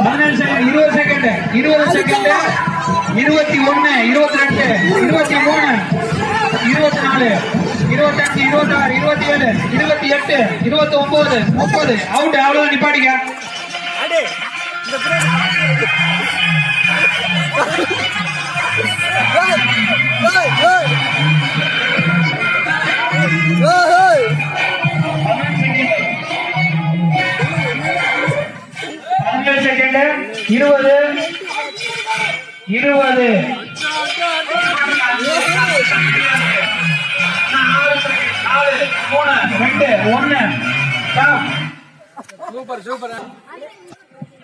இருபது செகண்ட் இருபது செகண்ட் இருபத்தி ஒண்ணு இருபத்தி ரெண்டு இருபத்தி மூணு இருபத்தி நாலு இருபத்தஞ்சு இருபத்தி ஆறு இருபத்தி ஏழு இருபத்தி எட்டு இருபத்தி ஒன்பது முப்பது. அவுட் அவ்வளவுதான் நிப்பாடிங்க இருபது இருபது. மூணு ரெண்டு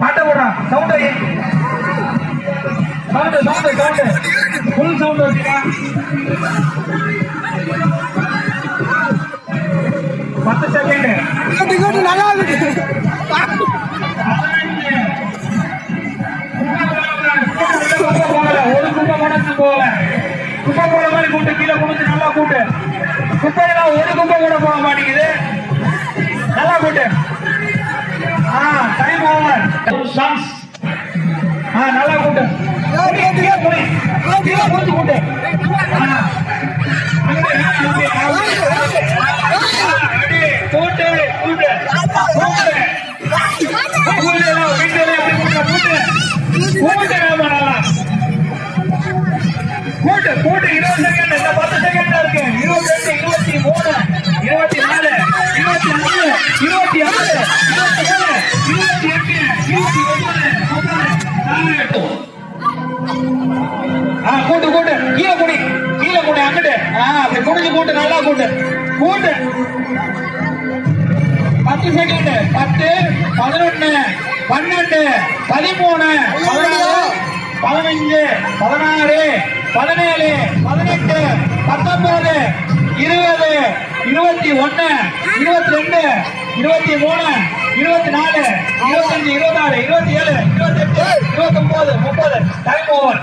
பாட்ட போடுறான் sound sound sound sound full sound பத்து செகண்ட் நல்லா இருக்கு. மடங்கு போகல குப்பை போட மாதிரி கூட்டு கீழே குடிச்சு நல்லா கூட்டு. குப்பையெல்லாம் ஒரு குப்பை கூட போக மாட்டேங்குது. நல்லா கூட்டு. ஆ டைம் ஓவர் சாங்ஸ் ஆ நல்லா கூட்டு. கூட்டு. கூட்டு இருபது செகண்ட் இந்த பத்து செகண்ட் இருக்கு. இருபத்தி ரெண்டு இருபத்தி மூணு இருபத்தி நாலு இருபத்தி அஞ்சு இருபத்தி ஆறு இருபத்தி ஏழு இருபத்தி எட்டு இருபத்தி ஒன்பது எட்டு ஆ கூட்டு கூட்டு. கீழே குடி. கீழே குடி அங்கிட்டு. ஆ அப்படி குடிச்சு கூட்டு நல்லா கூட்டு. கூட்டு. பத்து செகண்ட் பத்து பதினொன்னு பன்னெண்டு பதிமூணு பதினாலு பதினஞ்சு பதினாறு பதினேழு பதினெட்டு பத்தொன்பது இருபது இருபத்தி ஒன்னு இருபத்தி ரெண்டு இருபத்தி மூணு இருபத்தி நாலு இருபத்தஞ்சு இருபத்தாறு இருபத்தி ஏழு இருபத்தி எட்டு இருபத்தி ஒன்பது முப்பது டைம் ஓவர்